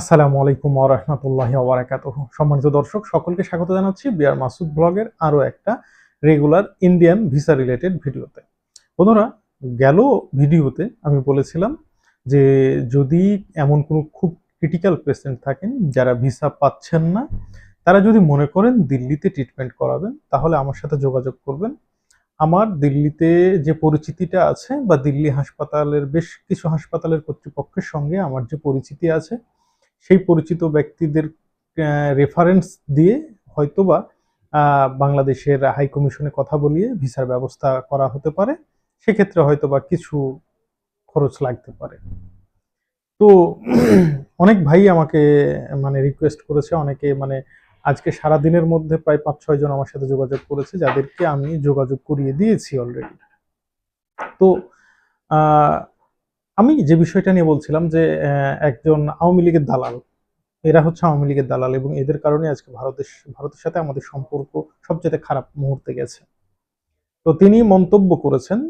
আসসালামু আলাইকুম ওরহমতুল্লাহ ওবরাকাত সম্মানিত দর্শক, সকলকে স্বাগত জানাচ্ছি বিআর মাসুদ ব্লগের আরও একটা রেগুলার ইন্ডিয়ান ভিসা রিলেটেড ভিডিওতে। বন্ধুরা, গেল ভিডিওতে আমি বলেছিলাম যে যদি এমন কোনো খুব ক্রিটিক্যাল পেশেন্ট থাকেন যারা ভিসা পাচ্ছেন না, তারা যদি মনে করেন দিল্লিতে ট্রিটমেন্ট করাবেন, তাহলে আমার সাথে যোগাযোগ করবেন। আমার দিল্লিতে যে পরিচিতিটা আছে বা দিল্লি হাসপাতালের বেশ কিছু হাসপাতালের কর্তৃপক্ষের সঙ্গে আমার যে পরিচিতি আছে সেই পরিচিত ব্যক্তিদের রেফারেন্স দিয়ে হয়তোবা বাংলাদেশের হাই কমিশনে কথা বলিয়ে ভিসার ব্যবস্থা করা হতে পারে। সেক্ষেত্রে হয়তোবা কিছু খরচ লাগতে পারে। তো অনেক ভাই আমাকে মানে রিকোয়েস্ট করেছে। অনেকে মানে আজকে সারা দিনের মধ্যে প্রায় পাঁচ ছয় জন আমার সাথে যোগাযোগ করেছে, যাদেরকে আমি যোগাযোগ করিয়ে দিয়েছি অলরেডি তো আমি যে বিষয়টা নিয়ে বলছিলাম যে একজন আওয়ামী লীগের দালাল, এরা হচ্ছে আওয়ামী লীগের দালাল এবং এদের কারণে আজকে ভারতের ভারতের সাথে আমাদের সম্পর্ক সবচেয়ে খারাপ মুহূর্তে গেছে। তো তিনি মন্তব্য করেছেন,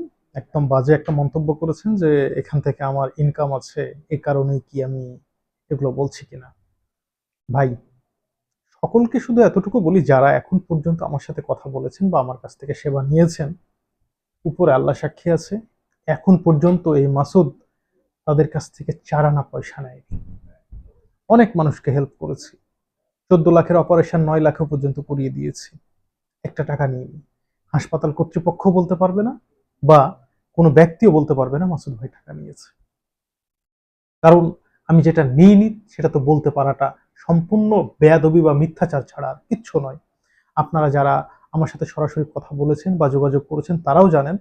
একদম বাজে একটা মন্তব্য করেছেন যে, এখান থেকে আমার ইনকাম আছে, এ কারণেই কি আমি এগুলো বলছি কিনা। ভাই, সকলকে শুধু এতটুকু বলি, যারা এখন পর্যন্ত আমার সাথে কথা বলেছেন বা আমার কাছ থেকে সেবা নিয়েছেন, উপরে আল্লাহ সাক্ষী আছে। এখন পর্যন্ত এই মাসুদ তাদের কাছ থেকে চার আনা পয়সা নেয়নি। অনেক মানুষকে হেল্প করেছি। চোদ্দ লাখের অপারেশন নয় লাখে পর্যন্ত করিয়ে দিয়েছি। একটা টাকা নিয়ে হাসপাতাল কর্তৃপক্ষ বলতে পারবে না বা কোনো ব্যক্তিও বলতে পারবে না মাসুদ ভাই টাকা নিয়েছে। কারণ আমি যেটা নিইনি, সেটা তো বলতে পারাটা সম্পূর্ণ বেয়াদবি বা মিথ্যাচার ছাড়া আর কিচ্ছু নয়। আপনারা যারা আমার সাথে সরাসরি কথা বলেছেন বা যোগাযোগ করেছেন, তারাও জানেন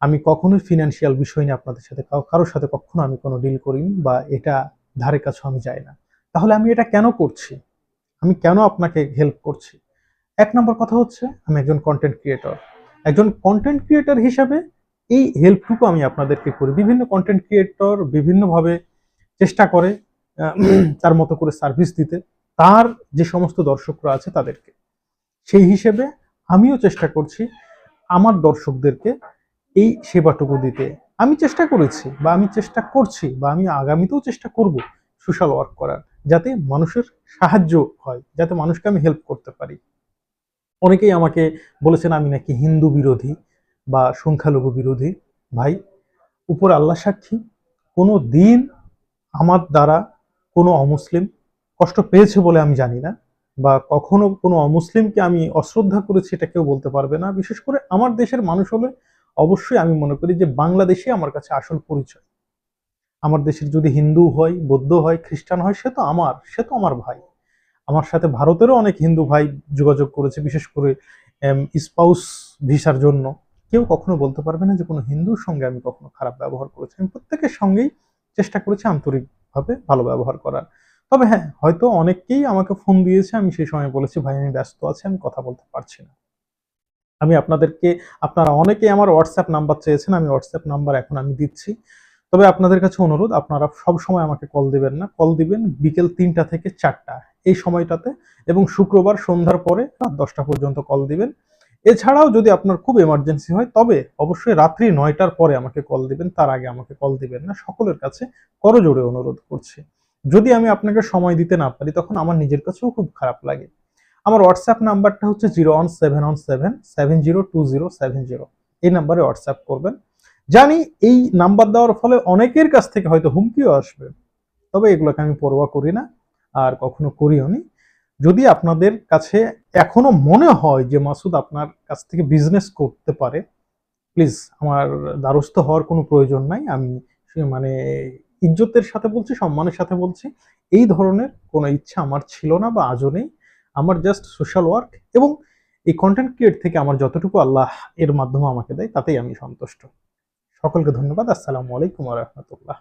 আমি কখনোই ফিনান্সিয়াল বিষয় নিয়ে আপনাদের সাথে কারো- কারোর সাথে কখনো আমি কোনো ডিল করিনি বা এটা ধারে কাছে আমি যাই না। তাহলে আমি এটা কেন করছি? আমি কেন আপনাকে হেল্প করছি? এক নম্বর কথা হচ্ছে, আমি একজন কন্টেন্ট ক্রিয়েটর একজন কন্টেন্ট ক্রিয়েটর হিসাবে এই হেল্পটুকু আমি আপনাদেরকে করি। বিভিন্ন কন্টেন্ট ক্রিয়েটর বিভিন্নভাবে চেষ্টা করে তার মতো করে সার্ভিস দিতে। তার যে সমস্ত দর্শকরা আছে তাদেরকে। সেই হিসেবে আমিও চেষ্টা করছি আমার দর্শকদেরকে এই সেবাটুকু দিতে। আমি চেষ্টা করেছি বা আমি চেষ্টা করছি বা আমি আগামীতেও চেষ্টা করব সোশ্যাল ওয়ার্ক করার, যাতে মানুষের সাহায্য হয়, যাতে মানুষকে আমি হেল্প করতে পারি। অনেকেই আমাকে বলেছেন, আমি নাকি হিন্দু বিরোধী বা সংখ্যালঘু বিরোধী। ভাই, উপর আল্লাহ সাক্ষী, কোনো দিন আমার দ্বারা কোনো অমুসলিম কষ্ট পেয়েছে বলে আমি জানি না বা কখনো কোনো অমুসলিমকে আমি অশ্রদ্ধা করেছি এটা কেউ বলতে পারবে না। বিশেষ করে আমার দেশের মানুষ হলে অবশ্যই আমি মনে করি যে বাংলাদেশই আমার কাছে আসল পরিচয়। আমার দেশের যদি হিন্দু হয়, বৌদ্ধ হয়, খ্রিস্টান হয়, সে তো আমার, সে তো আমার ভাই। আমার সাথে ভারতেরও অনেক হিন্দু ভাই যোগাযোগ করেছে, বিশেষ করে স্পাউস ভিসার জন্য। কেউ কখনো বলতে পারবে না যে কোনো হিন্দুর সঙ্গে আমি কখনো খারাপ ব্যবহার করেছি। আমি প্রত্যেকের সঙ্গেই চেষ্টা করেছি আন্তরিকভাবে ভালো ব্যবহার করার। তবে হ্যাঁ হয়তো অনেকেই আমাকে ফোন দিয়েছে, আমি সেই সময় বলেছি, ভাই, আমি ব্যস্ত আছি, আমি কথা বলতে পারছি না। আমি আপনাদেরকে, আপনারা অনেকে আমার হোয়াটসঅ্যাপ নাম্বার চেয়েছেন, আমি হোয়াটসঅ্যাপ নাম্বার এখন আমি দিচ্ছি। তবে আপনাদের কাছে অনুরোধ, আপনারা সব সময় আমাকে কল দিবেন না। কল দিবেন বিকেল তিনটা থেকে চারটা এই সময়টাতে এবং শুক্রবার সন্ধ্যার পরে রাত দশটা পর্যন্ত কল দিবেন। এছাড়াও যদি আপনার খুব এমার্জেন্সি হয়, তবে অবশ্যই রাত্রি নয়টার পরে আমাকে কল দিবেন, তার আগে আমাকে কল দিবেন না। সকলের কাছে করজোড়ে অনুরোধ করছি। যদি আমি আপনাকে সময় দিতে না পারি, তখন আমার নিজের কাছেও খুব খারাপ লাগে। আমার হোয়াটসঅ্যাপ নাম্বারটা হচ্ছে zero one seven one seven seven zero two zero seven zero এই নাম্বারে হোয়াটসঅ্যাপ করবেন। জানি এই নাম্বার দেওয়ার ফলে অনেকের কাছ থেকে হয়তো হুমকিও আসবে, তবে এগুলোকে আমি পরোয়া করি না, আর কখনো করিও নি। যদি আপনাদের কাছে এখনও মনে হয় যে মাসুদ আপনার কাছ থেকে বিজনেস করতে পারে প্লিজ আমার দ্বারস্থ হওয়ার কোনো প্রয়োজন নাই। আমি মানে ইজ্জতের সাথে বলছি, সম্মানের সাথে বলছি, এই ধরনের কোনো ইচ্ছা আমার ছিল না বা আজও নেই। আমার জাস্ট সোশ্যাল ওয়ার্ক এবং এই কন্টেন্ট ক্রিয়েট থেকে আমার যতটুকু আল্লাহ এর মাধ্যমে আমাকে দেয়, তাতেই আমি সন্তুষ্ট। সকলকে ধন্যবাদ। আসসালামু আলাইকুম রহমতুল্লাহ।